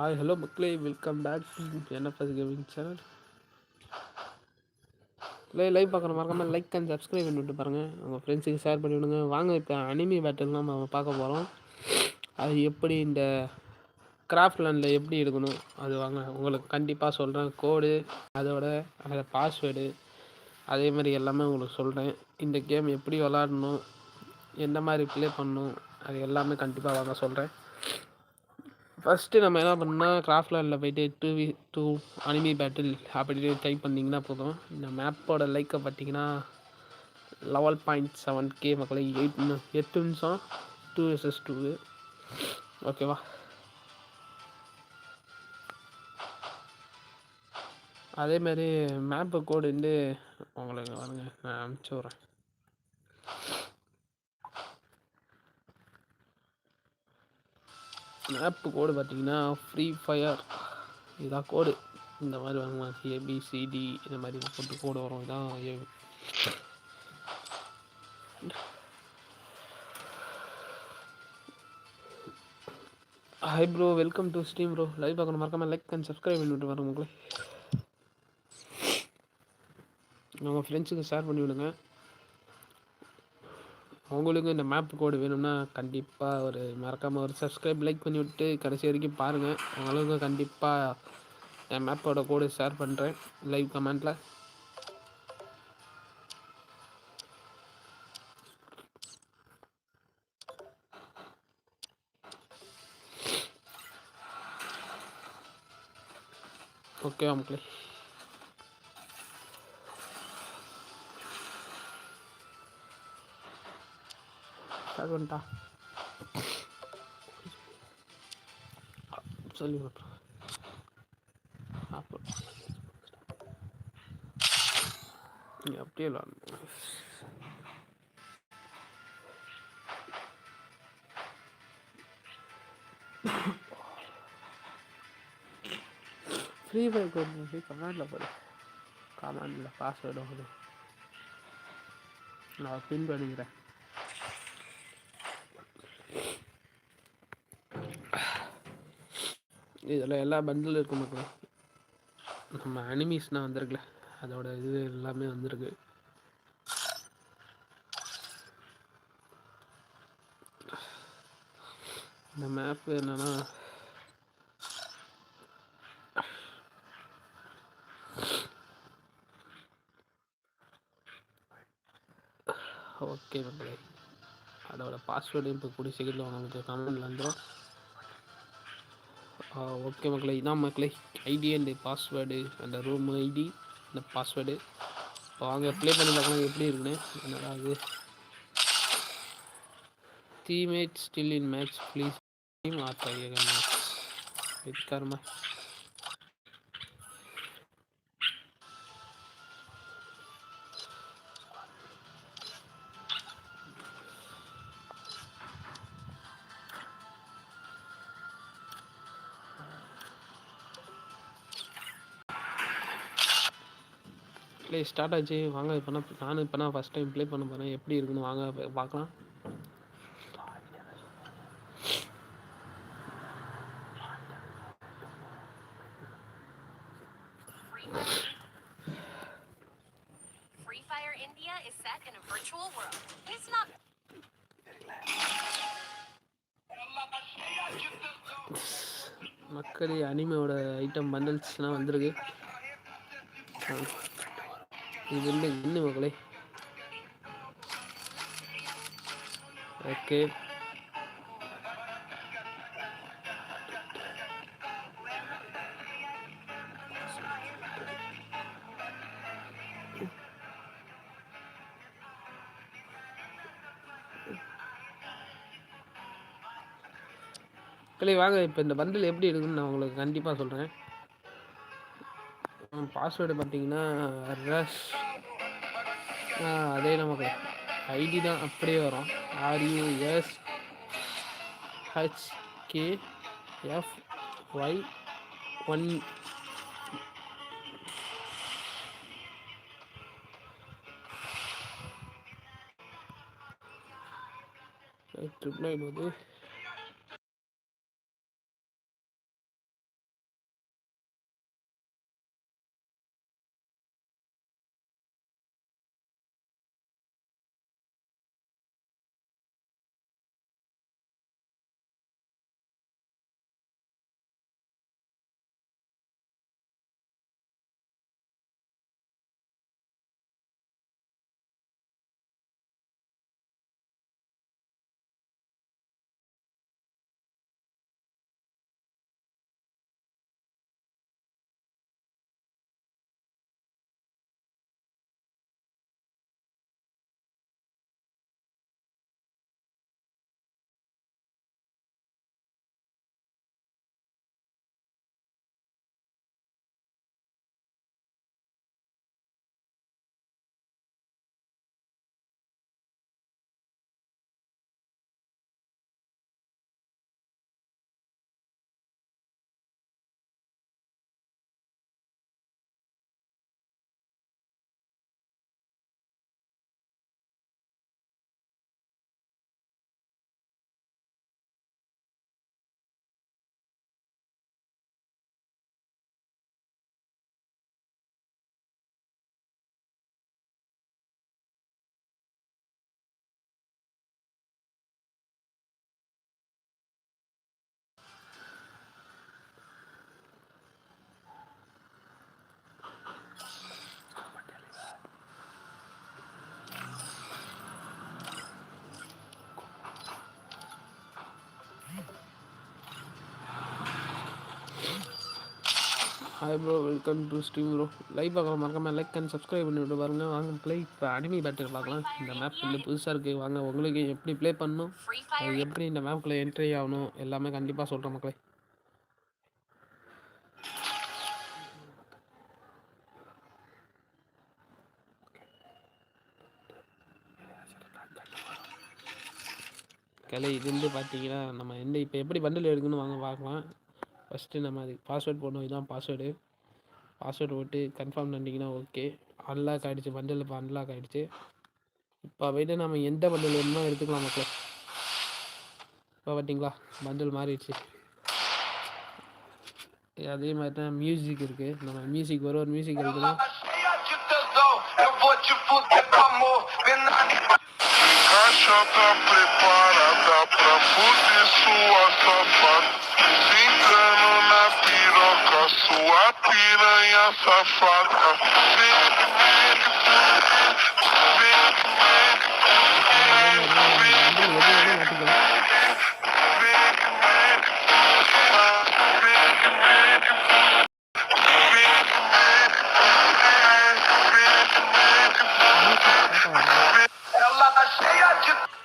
Hi hello மக்களே welcome back NFS gaming channel லே live பார்க்குற மறக்காமல் லைக் அண்ட் சப்ஸ்கிரைப் பண்ணிவிட்டு பாருங்கள் உங்கள் ஃப்ரெண்ட்ஸுக்கு ஷேர் பண்ணி விடுங்க. வாங்க இப்போ அனிமி பேட்டில் நம்ம பார்க்க போகிறோம் அது எப்படி இந்த கிராஃப்ட் லேண்டில் எப்படி எடுக்கணும் அது வாங்க உங்களுக்கு கண்டிப்பாக சொல்கிறேன் கோடு அதோட அந்த பாஸ்வேர்டு அதே மாதிரி எல்லாமே உங்களுக்கு சொல்கிறேன் இந்த கேம் எப்படி விளாடணும் எந்த மாதிரி ப்ளே பண்ணணும்? அது எல்லாமே கண்டிப்பாக வாங்க சொல்கிறேன் ஃபஸ்ட்டு நம்ம என்ன பண்ணால் கிராஃப்ட்லேண்டில் போயிட்டு two v two enemy battle அப்படின்னு டைப் பண்ணிங்கன்னா போதும். இந்த மேப்போட லைக்கை பார்த்தீங்கன்னா லெவல் பாயிண்ட் செவன் கே மக்களை எயிட் எட்டு நிமிஷம் டூ எஸ்எஸ் டூ ஓகேவா அதேமாரி மேப்பு கோடு வந்து உங்களுக்கு வருங்க. நான் அனுப்பிச்சி விட்றேன். ஆப்பு கோடு பார்த்தீங்கன்னா ஃப்ரீ ஃபயர் இதான் கோடு இந்த மாதிரி வரும் ஏபிசிடி இந்த மாதிரி போட்டு கோடு வரும். இதான் ஏ hi bro welcome to stream bro live பார்க்கணும். மறக்காமல் லைக் அண்ட் சப்ஸ்கிரைப் பண்ணிவிட்டு வரேன் உங்களுக்கு உங்கள் ஃப்ரெண்ட்ஸுக்கு ஷேர் பண்ணி விடுங்க அவங்களுக்கும் இந்த மேப் கோடு வேணும்னா கண்டிப்பாக ஒரு மறக்காமல் ஒரு சப்ஸ்கிரைப் லைக் பண்ணி விட்டு கடைசி வரைக்கும் பாருங்கள் அவங்களுக்கும் கண்டிப்பாக என் மேப்போட கோடு ஷேர் பண்ணுறேன் லைவ் கமெண்ட்டில் ஓகே மக்களே ஸ்டார்ட் பண்ணிட்டா சொல்லி அப்படியே விளாடணும் ஃப்ரீ ஃபயர் கோட் போய் கமெண்டில் போடு கமெண்டில் பாஸ்வேர்டு போடு நான் பின் பண்ணிக்கிறேன் இதில் எல்லா பண்டிலும் இருக்கு மக்களே. நம்ம அனிமீஸ்னால் வந்திருக்குல்ல அதோட இது எல்லாமே வந்திருக்கு. இந்த மேப்பு என்னன்னா ஓகே மக்களே. அதோட பாஸ்வேர்டு இப்போ கூடிய சீக்கிரத்தில் உங்களுக்கு கமெண்டில் வந்துடும் ஓகே மக்களே இதான் மக்களே ஐடி அண்டு பாஸ்வேர்டு அந்த ரூம் ஐடி அந்த பாஸ்வேர்டு இப்போ வாங்க ப்ளே பண்ணி பார்க்கலாம் எப்படி இருக்குன்னு. என்னடா இது? Teammate still in match please team are with karma play start ஆச்சு. வாங்க இப்போ நான் நானும் இப்போ நான் ஃபஸ்ட் டைம் ப்ளே பண்ண போகிறேன் எப்படி இருக்குன்னு வாங்க பார்க்கலாம் மக்களே அனிமையோட ஐட்டம் பண்டல்ஸ்லாம் வந்திருக்கு. இது இல்லை என்ன மகளே? ஓகே கிளை வாங்க இப்போ இந்த பண்டில் எப்படி இருக்குன்னு நான் உங்களுக்கு கண்டிப்பாக சொல்கிறேன் பாஸ்வேர்டு பார்த்தீங்கன்னா ரஷ் அதே நமக்கு ஐடி தான் அப்படியே வரும். R U S H K F Y one triple nine வந்து bro welcome to stream bro live பார்க்கலாம் மறக்காம லைக் அண்ட் சப்ஸ்கிரைப் பண்ணி விட்டு பாருங்க. வாங்க ப்ளே இப்போ அனிமி பேட்டில் பார்க்கலாம். இந்த மேப் இல்லை புதுசாக இருக்குது வாங்க உங்களுக்கு எப்படி ப்ளே பண்ணணும்? அது எப்படி இந்த மேப்குள்ளே என்ட்ரி ஆகணும்? எல்லாமே கண்டிப்பாக சொல்கிறேன் மக்களே. கலை இது வந்து பார்த்தீங்கன்னா நம்ம எந்த இப்போ எப்படி பண்டில் எடுக்கணும் வாங்க பார்க்கலாம். ஃபஸ்ட்டு நம்ம அதுக்கு பாஸ்வேர்ட் போடணும். இதுதான் பாஸ்வேர்டு பாஸ்வேர்டு போட்டு கன்ஃபார்ம் பண்ணிட்டீங்கன்னா ஓகே அன்லாக் ஆகிடுச்சு பண்டில் இப்போ அன்லாக் ஆகிடுச்சு இப்போ போய்ட்டு நம்ம எந்த பண்டில் வேணுமோ எடுத்துக்கலாம் மக்கள். இப்போ பார்த்தீங்களா பண்டில் மாறிடுச்சு. அதே மாதிரி தான் மியூசிக் இருக்குது நம்ம மியூசிக் ஒரு ஒரு மியூசிக் எடுக்கணும் Caixa preparada pra fuder sua safada. Sua piranha safada. Tá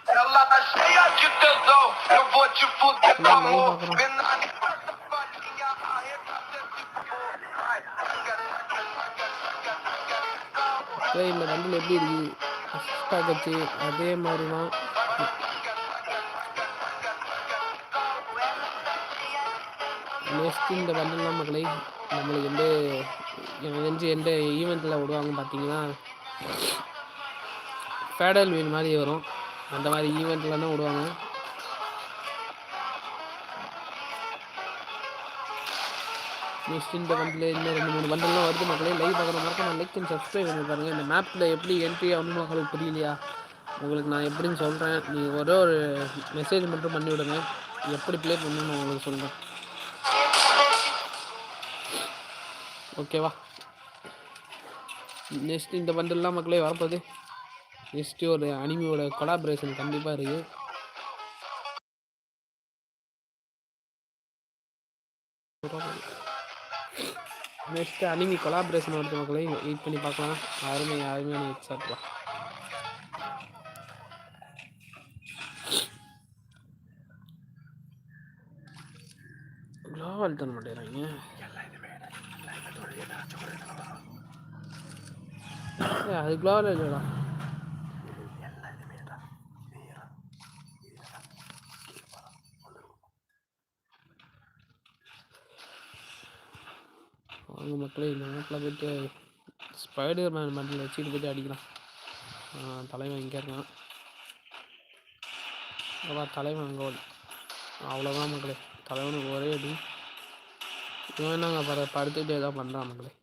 ela tá cheia de tesão, eu vou te fuder é com amor. எப்படி இருக்குது பேக்கச்சு அதே மாதிரி தான் நெக்ஸ்ட் இந்த பண்டில்லாம் மக்களை. நம்மளுக்கு வந்து எனக்கு தெரிஞ்சு எந்த ஈவெண்ட்டில் விடுவாங்க பார்த்தீங்கன்னா ஃபேடல் வீல் மாதிரி வரும். அந்த மாதிரி ஈவெண்ட்டில் தான் விடுவாங்க. நெக்ஸ்ட் இந்த பண்டில் இன்னும் ரெண்டு மூணு பண்டெல்லாம் வருது மக்களே. லைவ் பார்க்குற மாதிரி நான் லைக் அண்ட் சப்ஸ்கிரைப் பண்ணி பாருங்கள் இந்த மேப்பில் எப்படி என்ட்ரி ஆகணும்னு உங்களுக்கு புரியலையா? உங்களுக்கு நான் எப்படின்னு சொல்கிறேன் நீங்கள் ஒரே ஒரு மெசேஜ் மட்டும் பண்ணி விடுங்க. எப்படி ப்ளே பண்ணணும்னு நான் உங்களுக்கு சொல்கிறேன் ஓகேவா நெக்ஸ்ட் இந்த பண்டல்லாம் மக்களே வரப்போகுது. நெக்ஸ்ட்டு ஒரு அனிமியோட கொலாபரேஷன் கண்டிப்பாக இருக்குது நெக்ஸ்ட் அனிமி கொலாபரேஷன் வருது மக்களையும் வெயிட் பண்ணி பார்க்கலாம். அருமை அருமையான எக்ஸாக்ட்வா குளோபல் தர மாட்டேறாங்க அது குளோபல் இல்லைடா. வாங்க இந்த மேப்பில் போயிட்டு ஸ்பைடர் மேன் மண்டில் வச்சுட்டு போயிட்டு அடிக்கலாம் தலைவன் இங்கே இருக்கான். அப்பா தலைவன் அங்கே ஓடு. அவ்வளோதான் மக்களே. தலைவனுக்கு ஒரே அடி. இவன் நாங்கள் பட படுத்துக்கிட்டே தான் பண்ணுறான் மக்களே.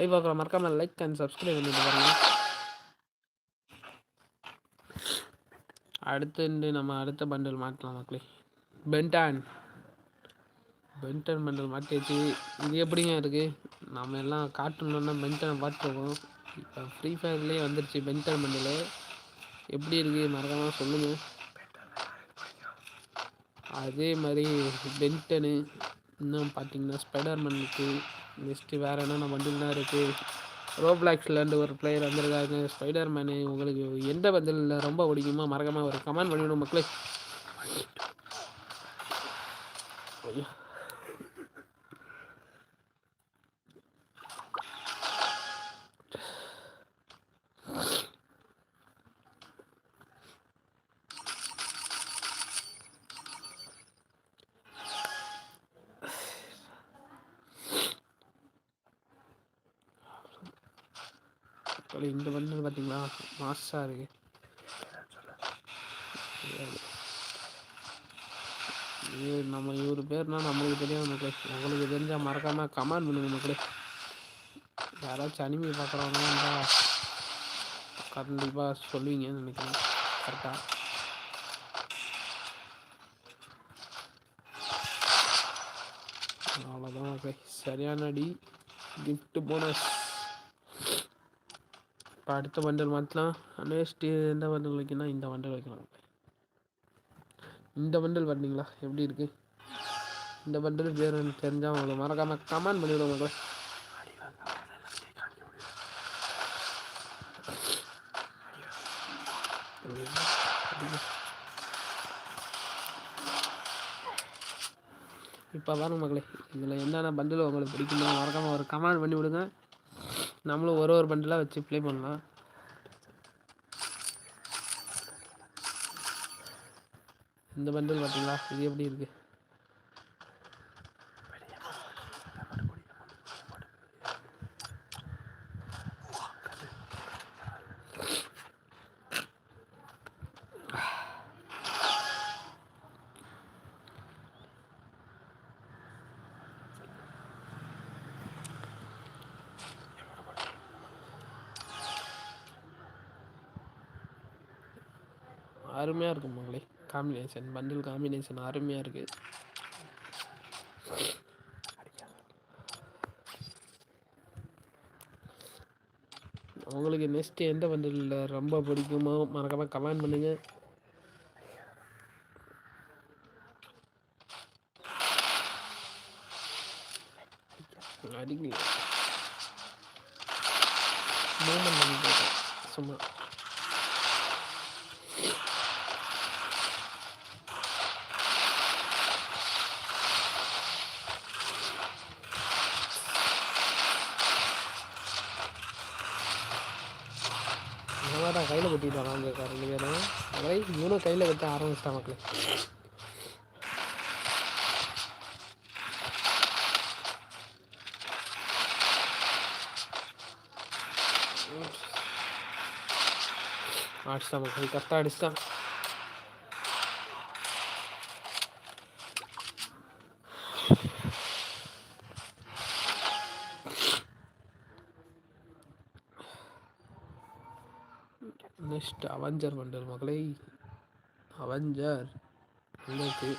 ஐ பார்க்குற மறக்காமல் லைக் அண்ட் சப்ஸ்கிரைப் பண்ணிட்டு பாருங்க. அடுத்து நம்ம அடுத்த பண்டில் மாட்டலாம் மக்களே. பென்டான் பென்டன் பண்டல் மாட்டியாச்சு. இது எப்படிங்க இருக்குது நம்ம எல்லாம் காட்டணுன்னா பென்டனை பார்த்துருக்கோம். இப்போ ஃப்ரீ ஃபயர்லேயே வந்துருச்சு பென்டன் மெண்டல் எப்படி இருக்குது மறக்காமல் சொல்லுங்கள் அதே மாதிரி பென்டனு இன்னும் பார்த்தீங்கன்னா ஸ்பைடர்மேன் இருக்குது நெக்ஸ்ட்டு வேறு என்னென்ன பண்டில்லாம் இருக்குது ரோப்ளாக்ஸ்லேருந்து ஒரு பிளேயர் வந்திருக்காங்க. ஸ்பைடர்மேனு உங்களுக்கு எந்த பண்டில் ரொம்ப பிடிக்குமோ மறக்காமல் ஒரு கமெண்ட் பண்ணிவிடும் மக்களே. ஐயோ. மக்களே இந்த பண்டில் பார்த்தீங்களா மாஸ்டாக இருக்குது நம்ம இவர் பேர்னா நம்மளுக்கு தெரியாது மக்களே. உங்களுக்கு தெரிஞ்சால் மறக்காமல் கமெண்ட் பண்ணுங்க மக்களே. யாராச்சும் அனிமையை பார்க்குறவங்க இருந்தால் கண்டிப்பாக சொல்லுவீங்கன்னு நினைக்கிறேன். கரெக்டாக அவ்வளோதான் மக்களே. சரியான அடி. கிஃப்ட் போனஸ் இப்போ அடுத்த பண்டல் மாற்றலாம் நெக்ஸ்ட் எந்த பண்டல் வைக்கணும் இந்த பண்டல் வைக்கலாம் இந்த பண்டல் பார்த்தீங்களா எப்படி இருக்குது இந்த பண்டில் பேர் எனக்கு தெரிஞ்சால் உங்களுக்கு மறக்காமல் கமெண்ட் பண்ணிவிடுவோம் மக்களே. இப்போ வரும் மக்களே இதில் என்னென்ன பண்டில் உங்களுக்கு பிடிக்குமோ மறக்காமல் ஒரு கமெண்ட் பண்ணி விடுங்க. நம்மளும் ஒரு ஒரு பண்டிலாக வச்சு ப்ளே பண்ணலாம். இந்த பண்டில் பார்த்தீங்களா? இது எப்படி இருக்குது அருமையாக இருக்கும் மங்களே காம்பினேஷன் பண்டில் காம்பினேஷன் அருமையாக இருக்குது உங்களுக்கு நெக்ஸ்ட் எந்த பண்டில் ரொம்ப பிடிக்குமோ மறக்காமல் கமெண்ட் பண்ணுங்கள் அடிக்கல மூமெண்ட் பண்ணி போட்டேன் சும்மா தான் கையில் கட்டிட்டு வராங்க ரெண்டு பேரும் அதை கையில் கட்ட ஆரம்பிச்சிட்டான் மக்களே. அடிச்சிட்டான் மக்கள் கரெக்டாக அடிச்சிட்டான் நெக்ஸ்ட் அவஞ்சர் மண்டல் மக்களை. அவஞ்சர் உங்களுக்கு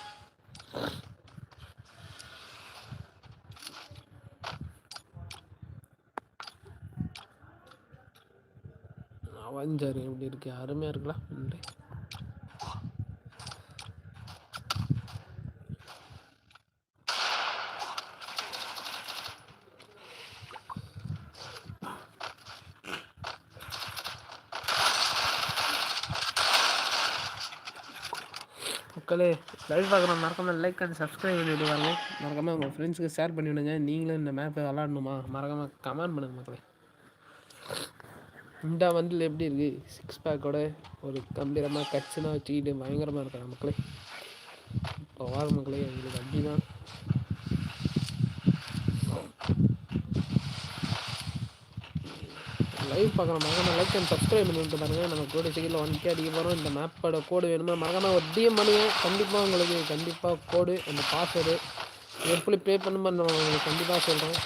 அவஞ்சர் எப்படி இருக்கு? அருமையாக இருக்கலாம் நன்றி மக்களே லைவ் பார்க்குறோம் மறக்காமல் லைக் அண்ட் சப்ஸ்கிரைப் பண்ணி விடுவாங்க மறக்காமல் உங்கள் ஃப்ரெண்ட்ஸுக்கு ஷேர் பண்ணி விடுங்க. நீங்களும் இந்த மேப்பை விளாடணுமா மறக்காமல் கமெண்ட் பண்ணுங்க மக்களே. இந்த வண்டில் எப்படி இருக்குது சிக்ஸ் பேக்கோட ஒரு கம்பீரமாக கட்சினா வச்சுக்கிட்டு பயங்கரமாக இருக்காங்க மக்களே? இப்போ வார மக்களே எங்களுக்கு வண்டி தான் லைவ் பார்க்குற மறக்காம லைக் அண்ட் சப்ஸ்கிரைப் பண்ணிட்டு பாருங்கள் நம்ம கூட சீக்கிரம் ஒன் கே அடிக்க போகிறோம் இந்த மேப்போட கோடு வேணுமா? மறக்காம ஒரு டிஎம் பண்ணுங்க. கண்டிப்பாக உங்களுக்கு கண்டிப்பாக கோடு அந்த பாஸ்வேர்டு எப்படி ப்ளே பண்ணுமா? நான் உங்களுக்கு கண்டிப்பாக சொல்கிறேன்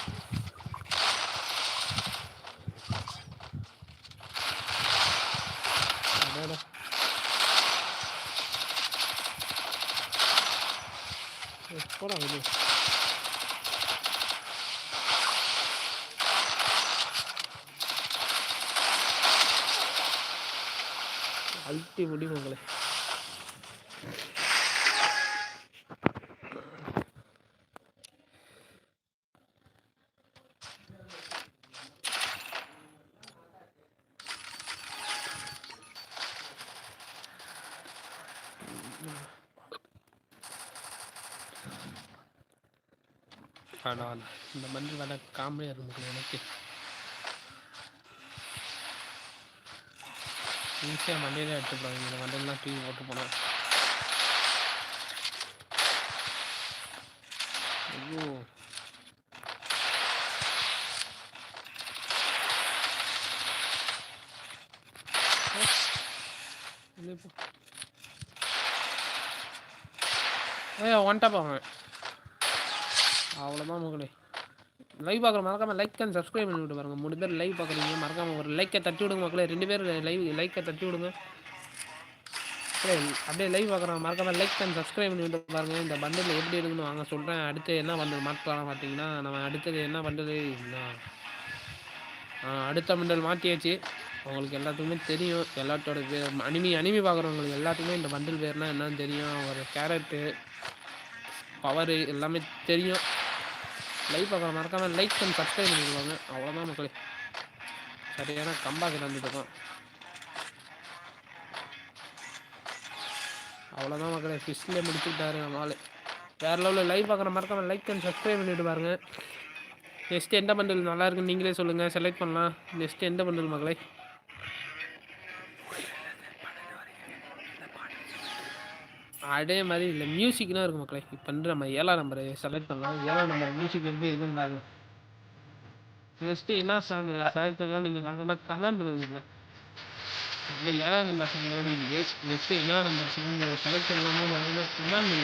போடா வெளியே கட்டி முடியும் உங்களை ஆனால் இந்த மண்ணில் வர காமெடியாக இருக்கும் எனக்கு. ஈஸியாக மண்டையில எடுத்துக்கலாம் இந்த மண்டையெல்லாம் தூக்கி போட்டு போனேன் ஐயோ. ஏ ஒன்ட்டா போங்க அவ்வளோதான் மகளே லைவ் பார்க்குற மறக்காம லைக் அண்ட் சப்ஸ்கிரைப் பண்ணி விட்டு பாருங்க. மூணு பேர் லைவ் பார்க்குறீங்க மறக்காம ஒரு லைக்கை தட்டி விடுங்க மக்களே. ரெண்டு பேர் லைவ் லைக்கை தட்டி விடுங்க. அப்படியே லைவ் பார்க்குறாங்க மறக்காம லைக் அண்ட் சப்ஸ்கிரைப் பண்ணி விட்டு பாருங்கள் இந்த பண்டில் எப்படி இருக்குன்னு வாங்க சொல்கிறேன் அடுத்து என்ன பண்ணுறது மாற்றலாம் பார்த்தீங்கன்னா நம்ம அடுத்தது என்ன பண்ணுறது அடுத்த மண்டல் மாற்றியாச்சு அவங்களுக்கு எல்லாத்துக்குமே தெரியும். எல்லாத்தோட பேர் அனிமி அனிமி பார்க்குறவங்களுக்கு எல்லாத்துக்குமே இந்த பண்டில் பேர்னால் என்னன்னு தெரியும். ஒரு கேரட்டு பவரு எல்லாமே தெரியும். லைவ் பார்க்குற மறக்காமல் லைக் அண்ட் சப்ஸ்கிரைப் பண்ணிடுவாங்க அவ்வளோதான் மக்களே. சரியான கம்பாக்கு தந்துட்டு இருக்கோம் அவ்வளோதான் மக்களே ஃபிஷ்லேயே முடிச்சுட்டாரு நம்ம ஆள். வேறு லெவலில் லைவ் பார்க்குற மறக்காமல் லைக் அண்ட் சப்ஸ்கிரைப் பண்ணிட்டு பாருங்க. நெக்ஸ்ட் எந்த பண்டில் நல்லா இருக்குன்னு நீங்களே சொல்லுங்கள் செலக்ட் பண்ணலாம். நெக்ஸ்ட் எந்த பண்டில் மகளே அதே மாதிரி இல்லை மியூசிக்லாம் இருக்கும் மக்களே. இப்போ வந்து நம்ம ஏழாம் நம்பரை செலக்ட் பண்ணலாம் ஏழாம் நம்பர் மியூசிக் எதுவும் இருந்தாங்க நெக்ஸ்ட்டு என்ன சாங் சாயத்துக்காக நீங்கள் நல்லா கலந்து இல்லை. ஏழாம் நம்பர் சாங் நெக்ஸ்ட்டு ஏழாம் நம்பர் சாங் செலக்ட் பண்ணலாமா? நல்லா கலந்து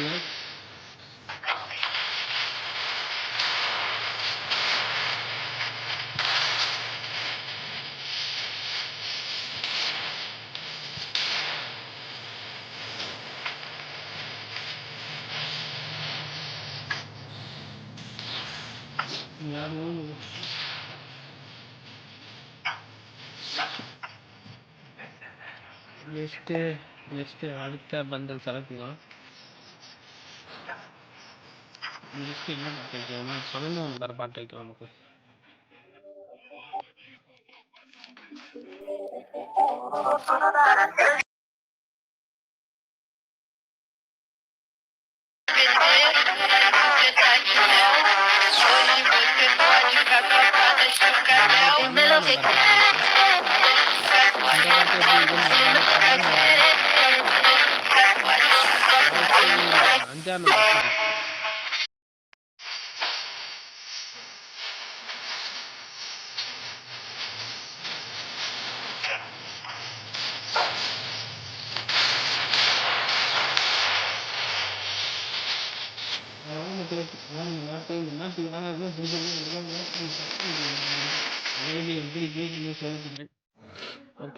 நெக்ஸ்ட்டு நெக்ஸ்ட்டு அடுத்த பந்தல் செலக்ட் நெக்ஸ்ட்டு என்ன பாட்டு வைக்கலாமா பன்னெண்டாம் நம்பர் பாட்டு வைக்கலாம் நமக்கு. இருக்குன்னு அஞ்சாம் நம்பர்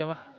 song.